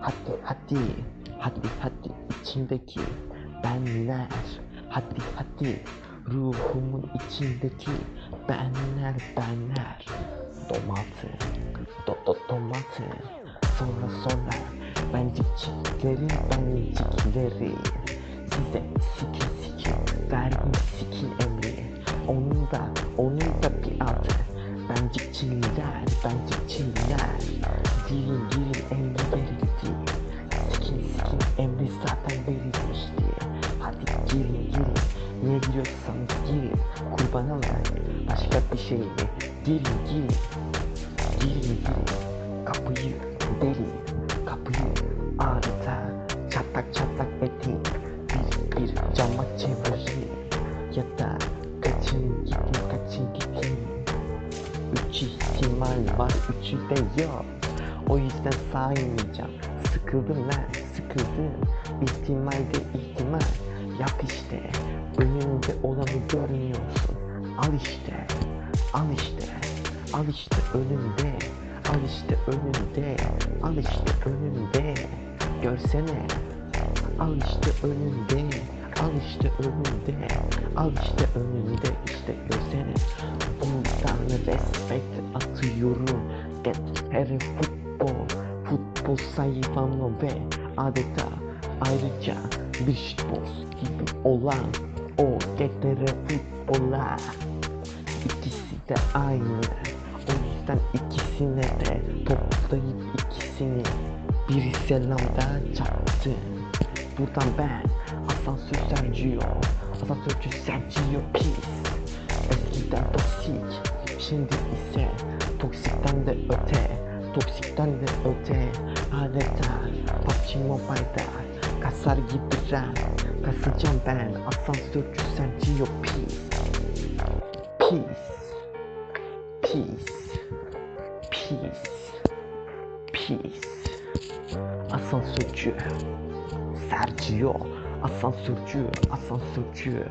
Hadi hadi hadi hadi içindeki benler Hadi hadi ruhumun içindeki benler benler. Domatı do, do, domatı. Sonra sonra bencikçiklerin bencikleri Size sikin sikin verdim sikin emri. Onun da onun da bir adı. Bencikçiler bencikçiler. Girin girin emri Niye giriyorsanız girin Kurban alın Başka bir şey mi? Girin girin Girin girin Kapıyı delin Kapıyı adeta Çatlak çatlak edin Bir bir cama çevirin Ya da kaçın gidin kaçın gidin Üç ihtimal var üçü de yok. O yüzden saymayacağım. Sıkıldım lan sıkıldım. İhtimalde ihtimal. Yap işte Önünde olanı görmüyorsun Al işte Al işte Al işte önünde Al işte önünde Al işte önünde. Görsene Al işte önünde Al işte önünde Al işte önünde. İşte görsene Buradan respekt atıyorum. Etlere futbol Futbol sayfamla ve adeta Ayrıca bir shitpost gibi olan O getlere futbola. İkisi de aynı O yüzden ikisine de toplayıp ikisini Bir selamda çaktı. Buradan ben asansör Sergio Asansörcü Sergio Pis Eskiden toksik Şimdi ise toksikten de öte Toksikten de öte. Adeta PUBG Mobile'da Kasar gibiren Kasacağım ben Asansörcü Sergio Pis Pis Pis Pis Pis Asansörcü Sergio. Asansörcü Asansörcü